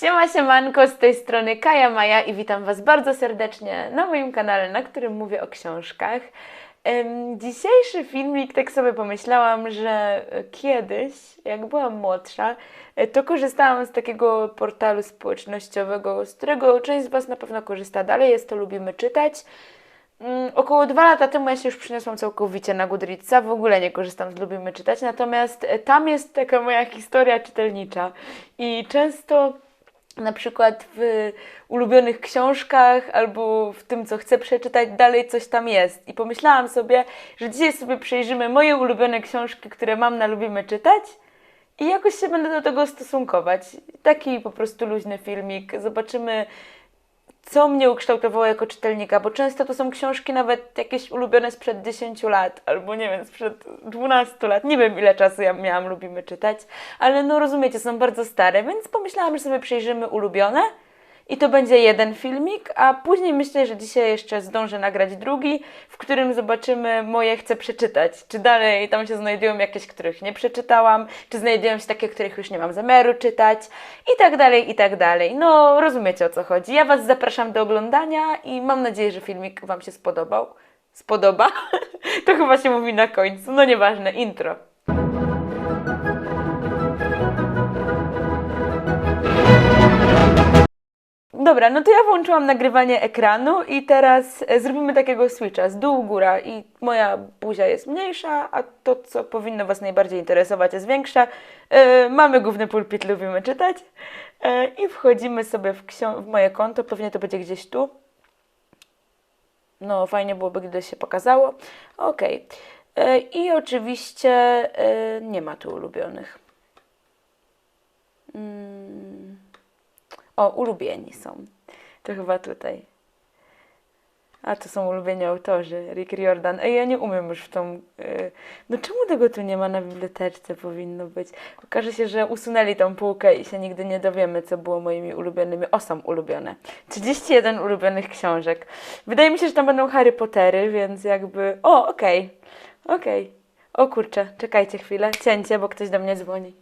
Siema, siemanko, z tej strony Kaja Maja i witam Was bardzo serdecznie na moim kanale, na którym mówię o książkach. Dzisiejszy filmik, tak sobie pomyślałam, że kiedyś, jak byłam młodsza, e, to korzystałam z takiego portalu społecznościowego, z którego część z Was na pewno korzysta dalej, jest to Lubimy Czytać. Mm, Około dwa lata temu ja się już przeniosłam całkowicie na Goodreadsa, w ogóle nie korzystam z Lubimy Czytać, natomiast e, tam jest taka moja historia czytelnicza i często na przykład w ulubionych książkach albo w tym, co chcę przeczytać, dalej coś tam jest. I pomyślałam sobie, że dzisiaj sobie przejrzymy moje ulubione książki, które mam na Lubimy Czytać i jakoś się będę do tego stosunkować. Taki po prostu luźny filmik. Zobaczymy, co mnie ukształtowało jako czytelnika, bo często to są książki nawet jakieś ulubione sprzed 10 lat, albo nie wiem, sprzed 12 lat. Nie wiem, ile czasu ja miałam, lubimy czytać, ale no rozumiecie, są bardzo stare, więc pomyślałam, że sobie przejrzymy ulubione i to będzie jeden filmik, a później myślę, że dzisiaj jeszcze zdążę nagrać drugi, w którym zobaczymy moje chcę przeczytać. Czy dalej tam się znajdują jakieś, których nie przeczytałam, czy znajdują się takie, których już nie mam zamiaru czytać i tak dalej, i tak dalej. No, rozumiecie o co chodzi. Ja Was zapraszam do oglądania i mam nadzieję, że filmik Wam się spodobał. Spodoba? to chyba się mówi na końcu. No nieważne, intro. Dobra, no to ja włączyłam nagrywanie ekranu i teraz e, zrobimy takiego switcha z dół, góra i moja buzia jest mniejsza, a to, co powinno Was najbardziej interesować jest większe. E, mamy główny pulpit, lubimy czytać e, i wchodzimy sobie w, w moje konto, pewnie to będzie gdzieś tu. No, fajnie byłoby, gdyby się pokazało. E, I oczywiście nie ma tu ulubionych. Mm. O, ulubieni są. To chyba tutaj. A to są ulubieni autorzy. Rick Riordan. Ej, ja nie umiem już w tą. y, No czemu tego tu nie ma na biblioteczce? Powinno być. Okaże się, że usunęli tą półkę i się nigdy nie dowiemy, co było moimi ulubionymi. O, są ulubione. 31 ulubionych książek. Wydaje mi się, że tam będą Harry Pottery, więc jakby. O, okej. Okej. O kurczę, czekajcie chwilę. Cięcie, bo ktoś do mnie dzwoni.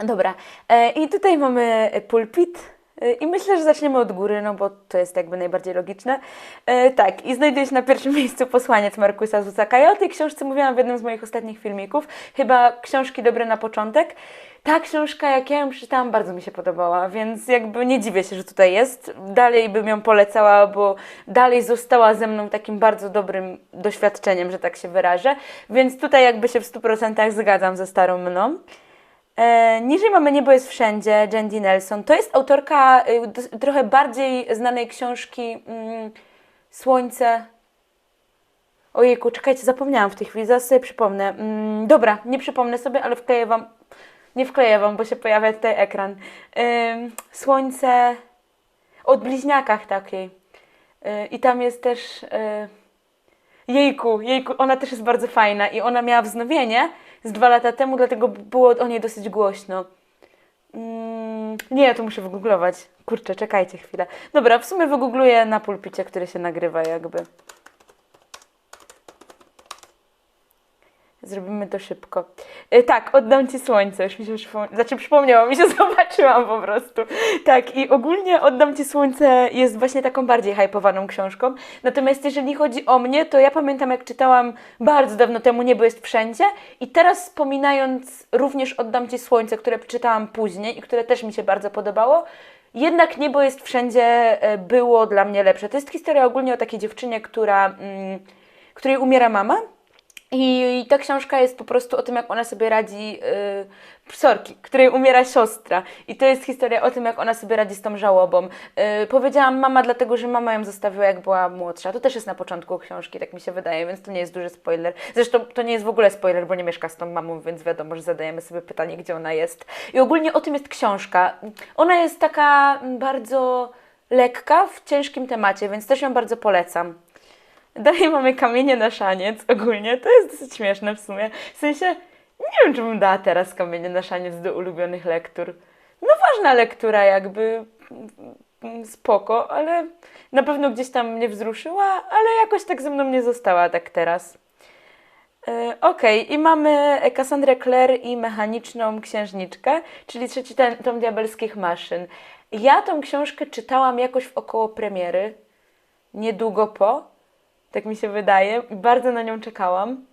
Dobra, e, i tutaj mamy pulpit. e, I myślę, że zaczniemy od góry, no bo to jest jakby najbardziej logiczne. E, tak, i znajduje się na pierwszym miejscu posłaniec Markusa Zusaka. Ja o tej książce mówiłam w jednym z moich ostatnich filmików. Chyba książki dobre na początek. Ta książka, jak ja ją przeczytałam, bardzo mi się podobała, więc jakby nie dziwię się, że tutaj jest. Dalej bym ją polecała, bo dalej została ze mną takim bardzo dobrym doświadczeniem, że tak się wyrażę. Więc tutaj jakby się w 100% zgadzam ze starą mną. E, niżej mamy Niebo jest wszędzie, Jandy Nelson. To jest autorka y, trochę bardziej znanej książki mm, Słońce. Ojejku, czekajcie, zapomniałam w tej chwili, zaraz sobie przypomnę. Mm, dobra, nie przypomnę sobie, ale wkleję Wam, nie wkleję Wam, bo się pojawia tutaj ekran. Słońce od bliźniakach takiej. Y, I tam jest też... Jejku, jejku, ona też jest bardzo fajna i ona miała wznowienie z dwa lata temu, dlatego było o niej dosyć głośno. Mm, nie, ja to muszę wygooglować. Kurczę, czekajcie chwilę. Dobra, w sumie wygoogluję na pulpicie, który się nagrywa jakby. Zrobimy to szybko. E, tak, oddam Ci słońce. Już mi się. Znaczy przypomniało mi się, zobaczyłam po prostu. Tak, i ogólnie Oddam Ci słońce jest właśnie taką bardziej hypowaną książką. Natomiast jeżeli chodzi o mnie, to ja pamiętam jak czytałam bardzo dawno temu Niebo jest wszędzie i teraz wspominając również Oddam Ci słońce, które przeczytałam później i które też mi się bardzo podobało, jednak Niebo jest wszędzie e, było dla mnie lepsze. To jest historia ogólnie o takiej dziewczynie, która, mm, której umiera mama. I ta książka jest po prostu o tym, jak ona sobie radzi, yy, psorki, której umiera siostra. I to jest historia o tym, jak ona sobie radzi z tą żałobą. Yy, powiedziałam mama, dlatego że mama ją zostawiła, jak była młodsza. To też jest na początku książki, tak mi się wydaje, więc to nie jest duży spoiler. Zresztą to nie jest w ogóle spoiler, bo nie mieszka z tą mamą, więc wiadomo, że zadajemy sobie pytanie, gdzie ona jest. I ogólnie o tym jest książka. Ona jest taka bardzo lekka, w ciężkim temacie, więc też ją bardzo polecam. Dalej mamy kamienie na szaniec ogólnie. To jest dosyć śmieszne w sumie. W sensie, nie wiem, czy bym dała teraz kamienie na szaniec do ulubionych lektur. No ważna lektura jakby, mm, spoko, ale na pewno gdzieś tam mnie wzruszyła, ale jakoś tak ze mną nie została tak teraz. E, Okej, i mamy Cassandrę Clare i mechaniczną księżniczkę, czyli trzeci ten, tom diabelskich maszyn. Ja tą książkę czytałam jakoś w około premiery, niedługo po, tak mi się wydaje, i bardzo na nią czekałam.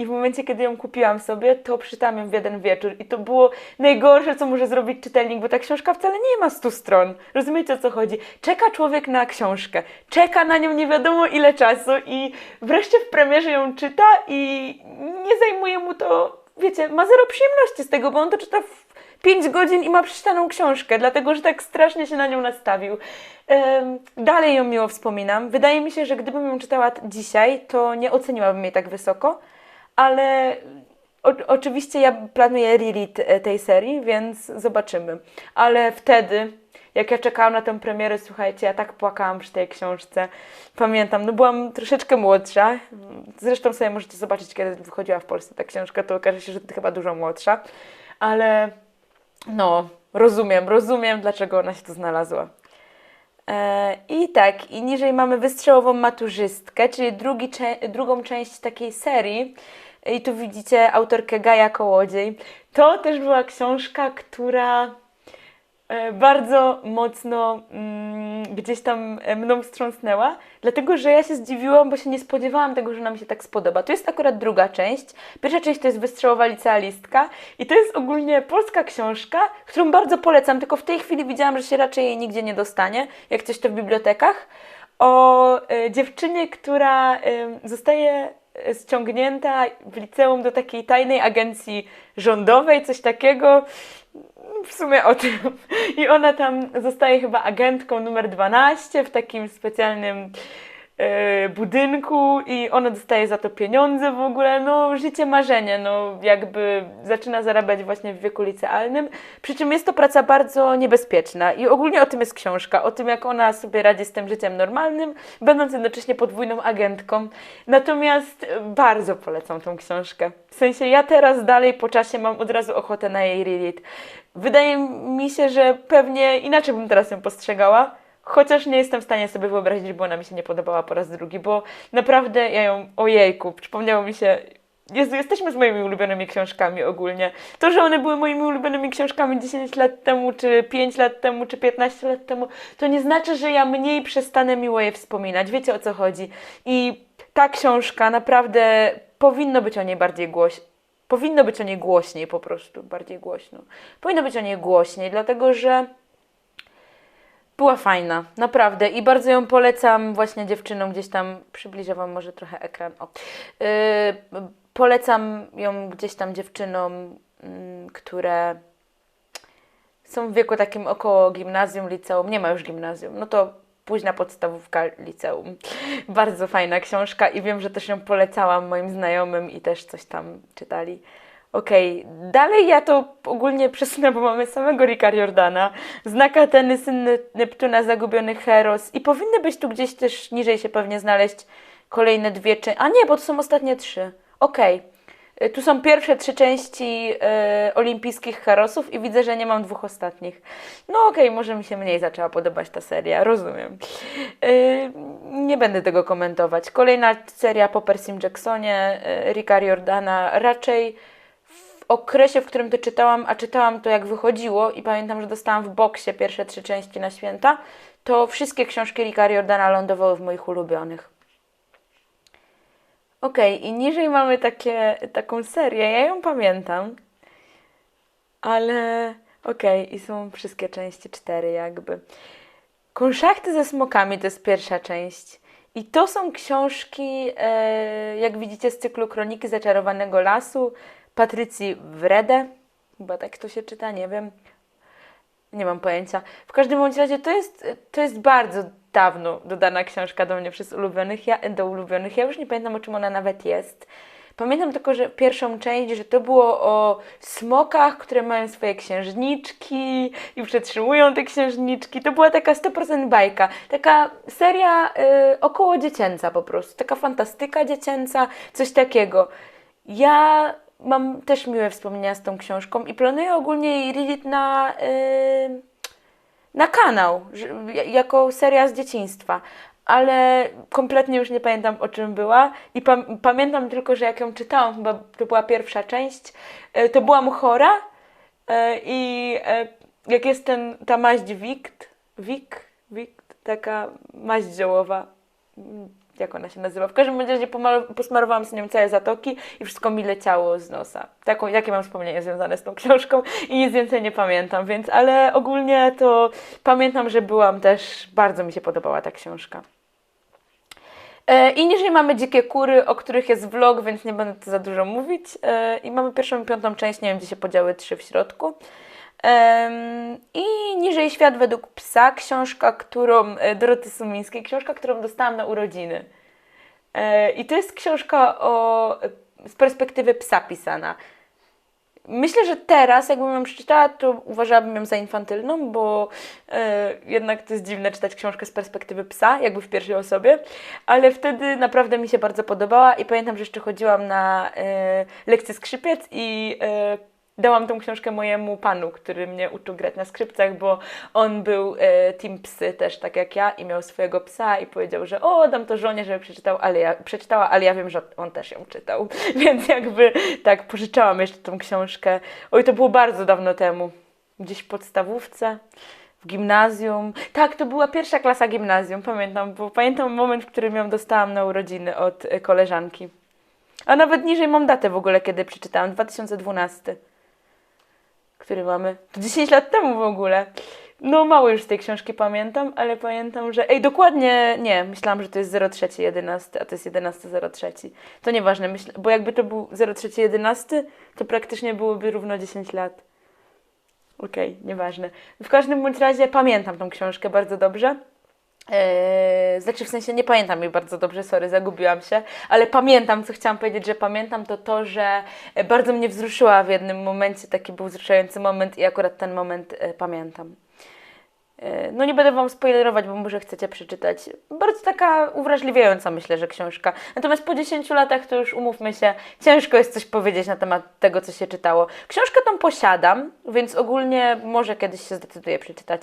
I w momencie, kiedy ją kupiłam sobie, to przeczytałam ją w jeden wieczór. I to było najgorsze, co może zrobić czytelnik, bo ta książka wcale nie ma 100 stron. Rozumiecie, o co chodzi? Czeka człowiek na książkę. Czeka na nią nie wiadomo ile czasu i wreszcie w premierze ją czyta i nie zajmuje mu to, wiecie, ma zero przyjemności z tego, bo on to czyta w 5 godzin i ma przeczytaną książkę, dlatego że tak strasznie się na nią nastawił. Dalej ją miło wspominam. Wydaje mi się, że gdybym ją czytała dzisiaj, to nie oceniłabym jej tak wysoko, ale o, oczywiście ja planuję reread e, tej serii, więc zobaczymy. Ale wtedy, jak ja czekałam na tę premierę, słuchajcie, ja tak płakałam przy tej książce. Pamiętam, no byłam troszeczkę młodsza. Zresztą sobie możecie zobaczyć, kiedy wychodziła w Polsce ta książka, to okaże się, że chyba dużo młodsza. Ale no, rozumiem, rozumiem, dlaczego ona się tu znalazła. E, I tak, i niżej mamy wystrzałową maturzystkę, czyli drugi, drugą część takiej serii. I tu widzicie autorkę Gaja Kołodziej. To też była książka, która bardzo mocno mm, gdzieś tam e, mną wstrząsnęła, dlatego że ja się zdziwiłam, bo się nie spodziewałam tego, że nam się tak spodoba. To jest akurat druga część. Pierwsza część to jest Wystrzałowa licealistka i to jest ogólnie polska książka, którą bardzo polecam, tylko w tej chwili widziałam, że się raczej jej nigdzie nie dostanie, jak coś to w bibliotekach, o e, dziewczynie, która e, zostaje e, ściągnięta w liceum do takiej tajnej agencji rządowej, coś takiego. W sumie o tym. I ona tam zostaje chyba agentką numer 12 w takim specjalnym budynku i ona dostaje za to pieniądze w ogóle, no życie marzenie, no jakby zaczyna zarabiać właśnie w wieku licealnym, przy czym jest to praca bardzo niebezpieczna i ogólnie o tym jest książka, o tym jak ona sobie radzi z tym życiem normalnym, będąc jednocześnie podwójną agentką. Natomiast e, bardzo polecam tą książkę. W sensie ja teraz dalej po czasie mam od razu ochotę na jej reread. Wydaje mi się, że pewnie inaczej bym teraz ją postrzegała, Chociaż nie jestem w stanie sobie wyobrazić, żeby ona mi się nie podobała po raz drugi, bo naprawdę ja ją, ojejku, przypomniało mi się, Jezu, jesteśmy z moimi ulubionymi książkami ogólnie. To, że one były moimi ulubionymi książkami 10 lat temu, czy 5 lat temu, czy 15 lat temu, to nie znaczy, że ja mniej przestanę miło je wspominać. Wiecie o co chodzi. I ta książka naprawdę powinno być o niej bardziej głośno. Powinno być o niej głośniej po prostu, bardziej głośno. Powinno być o niej głośniej, dlatego że była fajna, naprawdę. I bardzo ją polecam właśnie dziewczynom. Gdzieś tam przybliżę Wam może trochę ekran. O. Yy, polecam ją gdzieś tam dziewczynom, mm, które są w wieku takim około gimnazjum, liceum. Nie ma już gimnazjum. No to późna podstawówka, liceum. Bardzo fajna książka i wiem, że też ją polecałam moim znajomym i też coś tam czytali. Okej, dalej ja to ogólnie przesunę, bo mamy samego Ricka Jordana, znak Ateny, syn Neptuna, zagubiony Heros i powinny być tu gdzieś też niżej się pewnie znaleźć kolejne dwie części. A nie, bo to są ostatnie trzy. Okej, Y, tu są pierwsze trzy części y, olimpijskich Herosów i widzę, że nie mam dwóch ostatnich. No okej, może mi się mniej zaczęła podobać ta seria, rozumiem. Y, nie będę tego komentować. Kolejna seria po Persim Jacksonie, y, Ricka Jordana, raczej okresie, w którym to czytałam, a czytałam to jak wychodziło i pamiętam, że dostałam w boksie pierwsze trzy części na święta, to wszystkie książki Ricka Jordana lądowały w moich ulubionych. Okej, i niżej mamy takie, taką serię, ja ją pamiętam, ale okej, i są wszystkie części cztery jakby. Konszachty ze smokami to jest pierwsza część. I to są książki, e, jak widzicie, z cyklu Kroniki Zaczarowanego Lasu Patrycji Wrede. Chyba tak to się czyta, nie wiem. Nie mam pojęcia. W każdym bądź razie to jest, to jest bardzo dawno dodana książka do mnie przez ulubionych, ja, do ulubionych. Ja już nie pamiętam o czym ona nawet jest. Pamiętam tylko, że pierwszą część, że to było o smokach, które mają swoje księżniczki i przetrzymują te księżniczki. To była taka 100% bajka. Taka seria y, około dziecięca po prostu. Taka fantastyka dziecięca, coś takiego. Ja mam też miłe wspomnienia z tą książką i planuję ogólnie jej read na, y, na kanał, jako seria z dzieciństwa. ale kompletnie już nie pamiętam o czym była i pam- pamiętam tylko, że jak ją czytałam, chyba to była pierwsza część, e, to byłam chora e, i e, jak jest ten, ta maźdź wikt, wik, wikt, taka maźdź ziołowa, jak ona się nazywa? W każdym razie posmarowałam z nią całe zatoki i wszystko mi leciało z nosa. Taką, jakie mam wspomnienia związane z tą książką i nic więcej nie pamiętam, więc ale ogólnie to pamiętam, że byłam też, bardzo mi się podobała ta książka. E, I niżej mamy Dzikie Kury, o których jest vlog, więc nie będę tu za dużo mówić. E, I mamy pierwszą i piątą część, nie wiem gdzie się podziały trzy w środku. I niżej Świat według psa, książka, którą e, Doroty Sumińskiej, książka, którą dostałam na urodziny. E, I to jest książka o, z perspektywy psa pisana. Myślę, że teraz, jakbym ją przeczytała, to uważałabym ją za infantylną, bo e, jednak to jest dziwne czytać książkę z perspektywy psa, jakby w pierwszej osobie, ale wtedy naprawdę mi się bardzo podobała i pamiętam, że jeszcze chodziłam na e, lekcję skrzypiec i e, dałam tą książkę mojemu panu, który mnie uczył grać na skrzypcach, bo on był e, team psy też, tak jak ja i miał swojego psa i powiedział, że o, dam to żonie, żeby przeczytał, ale ja, przeczytała, ale ja wiem, że on też ją czytał, więc jakby tak, pożyczałam jeszcze tą książkę. Oj, to było bardzo dawno temu, gdzieś w podstawówce, w gimnazjum. Tak, to była pierwsza klasa gimnazjum, pamiętam, bo pamiętam moment, w którym ją dostałam na urodziny od e, koleżanki. A nawet niżej mam datę w ogóle, kiedy przeczytałam, 2012 który mamy. To 10 lat temu w ogóle. No mało już z tej książki pamiętam, ale pamiętam, że. Ej, dokładnie nie, myślałam, że to jest 0311, a to jest 1103. To nieważne, myśl... bo jakby to był 0311, to praktycznie byłoby równo 10 lat. Okej, nieważne. W każdym bądź razie pamiętam tą książkę bardzo dobrze. Eee, znaczy w sensie nie pamiętam jej bardzo dobrze, sorry, zagubiłam się, ale pamiętam, co chciałam powiedzieć, że pamiętam to to, że e, bardzo mnie wzruszyła w jednym momencie, taki był wzruszający moment i akurat ten moment e, pamiętam. E, no nie będę Wam spoilerować, bo może chcecie przeczytać. Bardzo taka uwrażliwiająca myślę, że książka. Natomiast po 10 latach to już umówmy się, ciężko jest coś powiedzieć na temat tego, co się czytało. Książkę tą posiadam, więc ogólnie może kiedyś się zdecyduję przeczytać.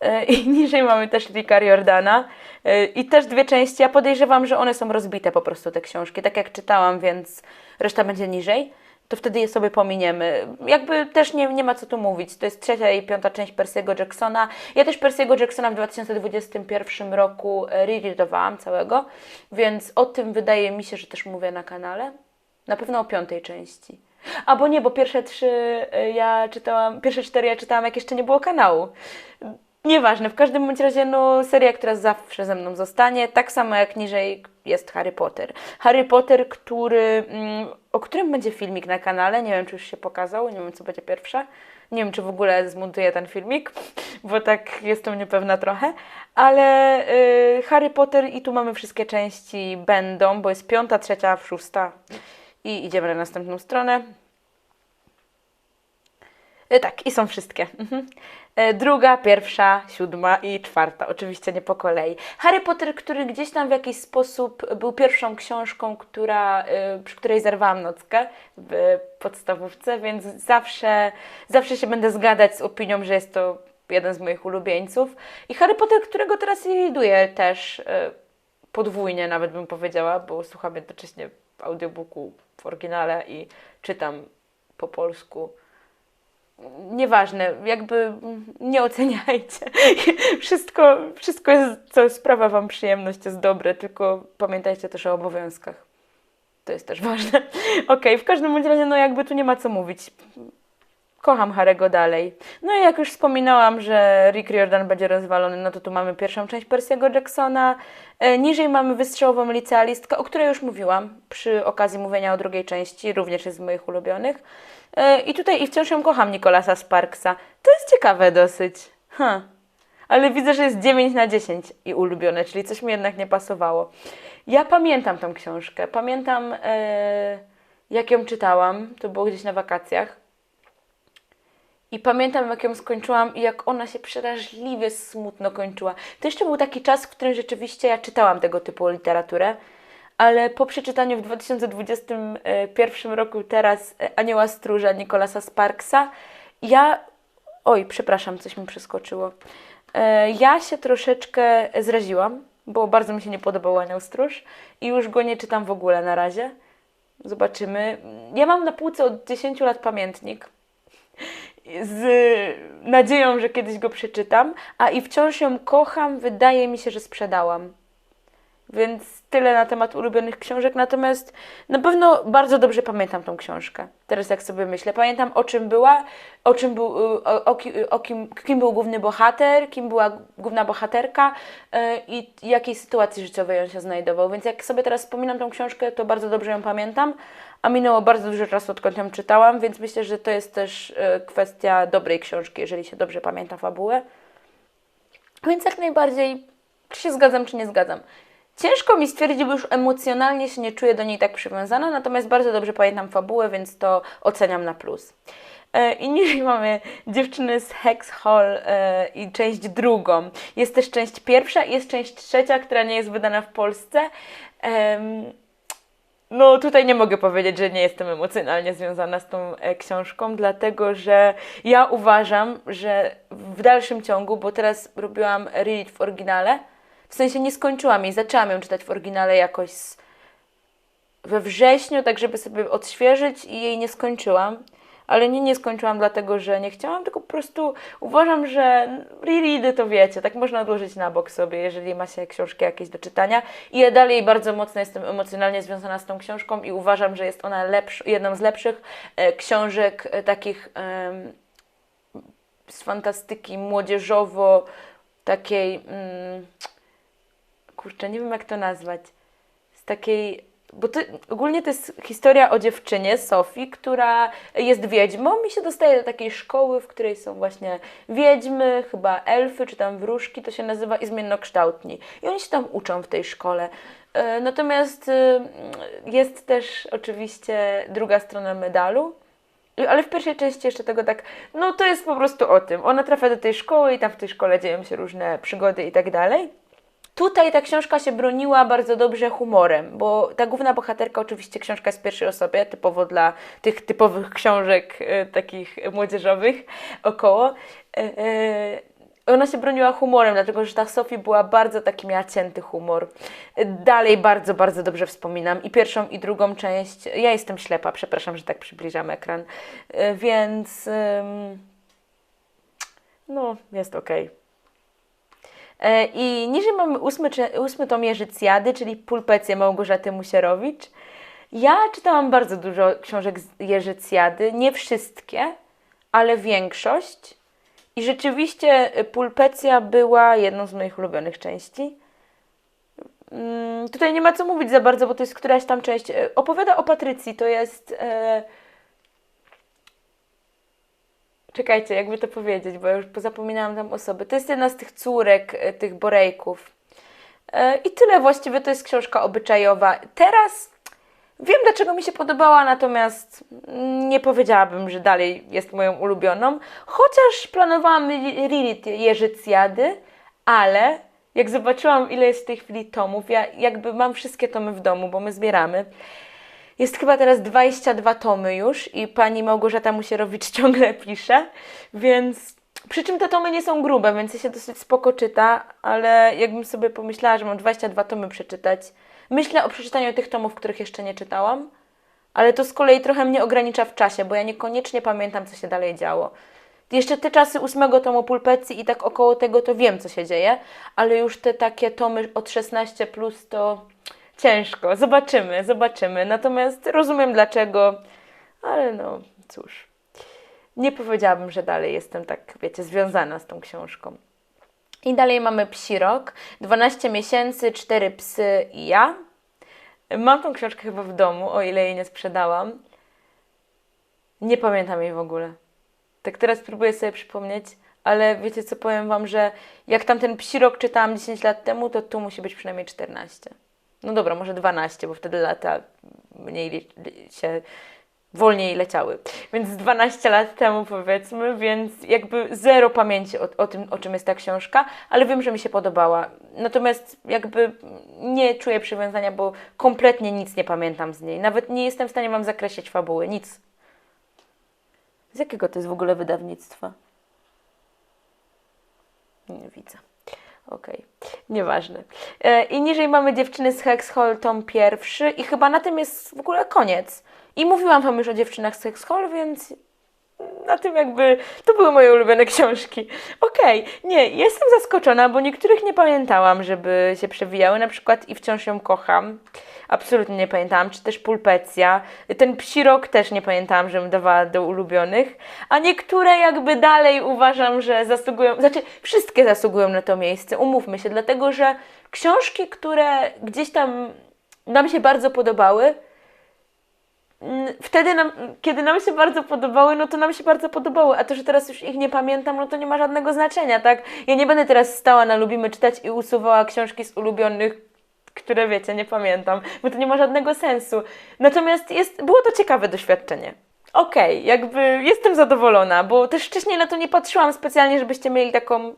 E, I niżej mamy też Ricka Jordana. E, I też dwie części. Ja podejrzewam, że one są rozbite po prostu te książki, tak jak czytałam, więc reszta będzie niżej. To wtedy je sobie pominiemy. Jakby też nie, nie ma co tu mówić. To jest trzecia i piąta część Percy'ego Jacksona. Ja też Percy'ego Jacksona w 2021 roku e, rereadowałam całego, więc o tym wydaje mi się, że też mówię na kanale. Na pewno o piątej części. A bo nie, bo pierwsze trzy ja czytałam, pierwsze cztery ja czytałam, jak jeszcze nie było kanału. Nieważne, w każdym bądź razie no, seria, która zawsze ze mną zostanie, tak samo jak niżej jest Harry Potter. Harry Potter, który, mm, o którym będzie filmik na kanale, nie wiem czy już się pokazał, nie wiem co będzie pierwsze, nie wiem czy w ogóle zmontuję ten filmik, bo tak jestem niepewna trochę, ale y, Harry Potter i tu mamy wszystkie części będą, bo jest piąta, trzecia, szósta i idziemy na następną stronę. E, Tak, i są wszystkie. Mhm. E, Druga, pierwsza, siódma i czwarta. Oczywiście nie po kolei. Harry Potter, który gdzieś tam w jakiś sposób był pierwszą książką, która, e, przy której zerwałam nockę w podstawówce, więc zawsze, zawsze się będę zgadzać z opinią, że jest to jeden z moich ulubieńców. I Harry Potter, którego teraz readuję też e, podwójnie nawet bym powiedziała, bo słucham jednocześnie audiobooku w oryginale i czytam po polsku nieważne, jakby nie oceniajcie. Wszystko, wszystko jest, co sprawia Wam przyjemność, jest dobre, tylko pamiętajcie też o obowiązkach. To jest też ważne. Okej, w każdym razie, no jakby tu nie ma co mówić. Kocham Harego dalej. No i jak już wspominałam, że Rick Riordan będzie rozwalony, no to tu mamy pierwszą część Percy'ego Jacksona. E, niżej mamy wystrzałową licealistkę, o której już mówiłam przy okazji mówienia o drugiej części, również jest z moich ulubionych. E, I tutaj i wciąż ją kocham Nikolasa Sparksa. To jest ciekawe dosyć. Huh. Ale widzę, że jest 9 na 10 i ulubione, czyli coś mi jednak nie pasowało. Ja pamiętam tą książkę. Pamiętam, e, jak ją czytałam. To było gdzieś na wakacjach. I pamiętam, jak ją skończyłam i jak ona się przeraźliwie smutno kończyła. To jeszcze był taki czas, w którym rzeczywiście ja czytałam tego typu literaturę, ale po przeczytaniu w 2021 roku teraz e, Anioła Stróża Nikolasa Sparksa, ja... Oj, przepraszam, coś mi przeskoczyło. E, Ja się troszeczkę zraziłam, bo bardzo mi się nie podobał Anioł Stróż i już go nie czytam w ogóle na razie. Zobaczymy. Ja mam na półce od 10 lat pamiętnik z nadzieją, że kiedyś go przeczytam, a i wciąż ją kocham, wydaje mi się, że sprzedałam. Więc tyle na temat ulubionych książek, natomiast na pewno bardzo dobrze pamiętam tą książkę. Teraz jak sobie myślę, pamiętam o czym była, o czym był, o, o, o kim, kim był główny bohater, kim była główna bohaterka yy, i jakiej sytuacji życiowej on się znajdował. Więc jak sobie teraz wspominam tą książkę, to bardzo dobrze ją pamiętam, a minęło bardzo dużo czasu, odkąd ją czytałam, więc myślę, że to jest też yy, kwestia dobrej książki, jeżeli się dobrze pamięta fabułę. Więc jak najbardziej, czy się zgadzam, czy nie zgadzam. Ciężko mi stwierdzić, bo już emocjonalnie się nie czuję do niej tak przywiązana, natomiast bardzo dobrze pamiętam fabułę, więc to oceniam na plus. E, I niżej mamy dziewczyny z Hex Hall e, i część drugą. Jest też część pierwsza i jest część trzecia, która nie jest wydana w Polsce. No, tutaj nie mogę powiedzieć, że nie jestem emocjonalnie związana z tą e, książką, dlatego że ja uważam, że w dalszym ciągu, bo teraz robiłam read w oryginale, w sensie nie skończyłam jej, zaczęłam ją czytać w oryginale jakoś we wrześniu, tak żeby sobie odświeżyć i jej nie skończyłam. Ale nie, nie skończyłam dlatego, że nie chciałam, tylko po prostu uważam, że reready to wiecie, tak można odłożyć na bok sobie, jeżeli ma się książki jakieś do czytania. I ja dalej bardzo mocno jestem emocjonalnie związana z tą książką i uważam, że jest ona lepsz, jedną z lepszych e, książek e, takich e, z fantastyki młodzieżowo, takiej... Mm, kurczę, nie wiem jak to nazwać, z takiej, bo to, ogólnie to jest historia o dziewczynie, Sofii, która jest wiedźmą i się dostaje do takiej szkoły, w której są właśnie wiedźmy, chyba elfy, czy tam wróżki, to się nazywa i zmiennokształtni. I oni się tam uczą w tej szkole. E, natomiast e, jest też oczywiście druga strona medalu, ale w pierwszej części jeszcze tego tak, no to jest po prostu o tym. Ona trafia do tej szkoły i tam w tej szkole dzieją się różne przygody i tak dalej. Tutaj ta książka się broniła bardzo dobrze humorem, bo ta główna bohaterka, oczywiście książka w pierwszej osobie, typowo dla tych typowych książek e, takich młodzieżowych około. E, e, ona się broniła humorem, dlatego że ta Sofie była bardzo taki, miała cięty humor. Dalej bardzo, bardzo dobrze wspominam i pierwszą, i drugą część. Ja jestem ślepa, przepraszam, że tak przybliżam ekran, e, więc no, jest ok. E, I niżej mamy ósmy, ósmy tom Jerzycjady, czyli Pulpecję Małgorzaty Musierowicz. Ja czytałam bardzo dużo książek z Jerzycjady, nie wszystkie, ale większość. I rzeczywiście Pulpecja była jedną z moich ulubionych części. Mm, tutaj nie ma co mówić za bardzo, bo to jest któraś tam część. E, opowiada o Patrycji, to jest... E, Czekajcie, jakby to powiedzieć, bo już pozapominałam tam osoby. To jest jedna z tych córek, e, tych Borejków. E, I tyle właściwie to jest książka obyczajowa. Teraz wiem, dlaczego mi się podobała, natomiast nie powiedziałabym, że dalej jest moją ulubioną. Chociaż planowałam Lilith Jerzycjady, ale jak zobaczyłam, ile jest w tej chwili tomów, ja jakby mam wszystkie tomy w domu, bo my zbieramy. Jest chyba teraz 22 tomy już i pani Małgorzata Musierowicz ciągle pisze, więc przy czym te tomy nie są grube, więc się dosyć spoko czyta, ale jakbym sobie pomyślała, że mam 22 tomy przeczytać, myślę o przeczytaniu tych tomów, których jeszcze nie czytałam, ale to z kolei trochę mnie ogranicza w czasie, bo ja niekoniecznie pamiętam, co się dalej działo. Jeszcze te czasy ósmego tomu Pulpecji i tak około tego to wiem, co się dzieje, ale już te takie tomy od 16 plus to ciężko. Zobaczymy, zobaczymy. Natomiast rozumiem dlaczego, ale no cóż. Nie powiedziałabym, że dalej jestem tak, wiecie, związana z tą książką. I dalej mamy Psi Rok, 12 miesięcy, 4 psy i ja. Mam tą książkę chyba w domu, o ile jej nie sprzedałam. Nie pamiętam jej w ogóle. Tak teraz próbuję sobie przypomnieć, ale wiecie co, powiem Wam, że jak tamten Psi Rok czytałam 10 lat temu, to tu musi być przynajmniej 14. No dobra, może 12, bo wtedy lata mniej się wolniej leciały. Więc 12 lat temu powiedzmy, więc jakby zero pamięci o, o tym, o czym jest ta książka, ale wiem, że mi się podobała. Natomiast jakby nie czuję przywiązania, bo kompletnie nic nie pamiętam z niej. Nawet nie jestem w stanie Wam zakreślić fabuły, nic. Z jakiego to jest w ogóle wydawnictwa? Nie widzę. Okej, nieważne. E, I niżej mamy dziewczyny z Hexhall, tom pierwszy i chyba na tym jest w ogóle koniec. I mówiłam wam już o dziewczynach z Hexhall, więc na tym jakby to były moje ulubione książki. Okej, nie, jestem zaskoczona, bo niektórych nie pamiętałam, żeby się przewijały, na przykład i wciąż ją kocham. Absolutnie nie pamiętałam, czy też Pulpecja. Ten psi rok też nie pamiętałam, żebym dawała do ulubionych. A niektóre jakby dalej uważam, że zasługują, znaczy wszystkie zasługują na to miejsce, umówmy się, dlatego że książki, które gdzieś tam nam się bardzo podobały, wtedy, nam, kiedy nam się bardzo podobały, no to nam się bardzo podobały, a to, że teraz już ich nie pamiętam, no to nie ma żadnego znaczenia, tak? Ja nie będę teraz stała na Lubimy Czytać i usuwała książki z ulubionych, które wiecie, nie pamiętam, bo to nie ma żadnego sensu. Natomiast jest, było to ciekawe doświadczenie. Okej, jakby jestem zadowolona, bo też wcześniej na to nie patrzyłam specjalnie, żebyście mieli taką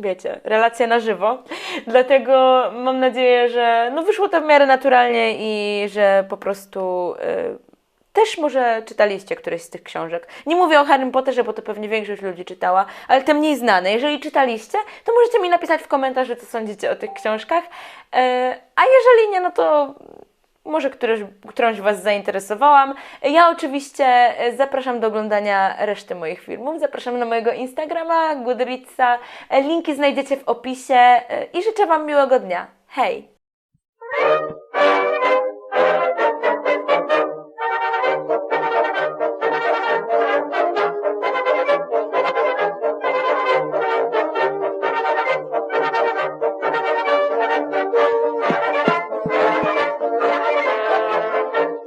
wiecie, relacje na żywo. Dlatego mam nadzieję, że no wyszło to w miarę naturalnie i że po prostu y, też może czytaliście któreś z tych książek. Nie mówię o Harry Potterze, bo to pewnie większość ludzi czytała, ale te mniej znane. Jeżeli czytaliście, to możecie mi napisać w komentarzu, co sądzicie o tych książkach. Y, a jeżeli nie, no to może któryś, którąś Was zainteresowałam. Ja oczywiście e, zapraszam do oglądania reszty moich filmów. Zapraszam na mojego Instagrama, Goodreadsa. E, Linki znajdziecie w opisie e, i życzę Wam miłego dnia. Hej!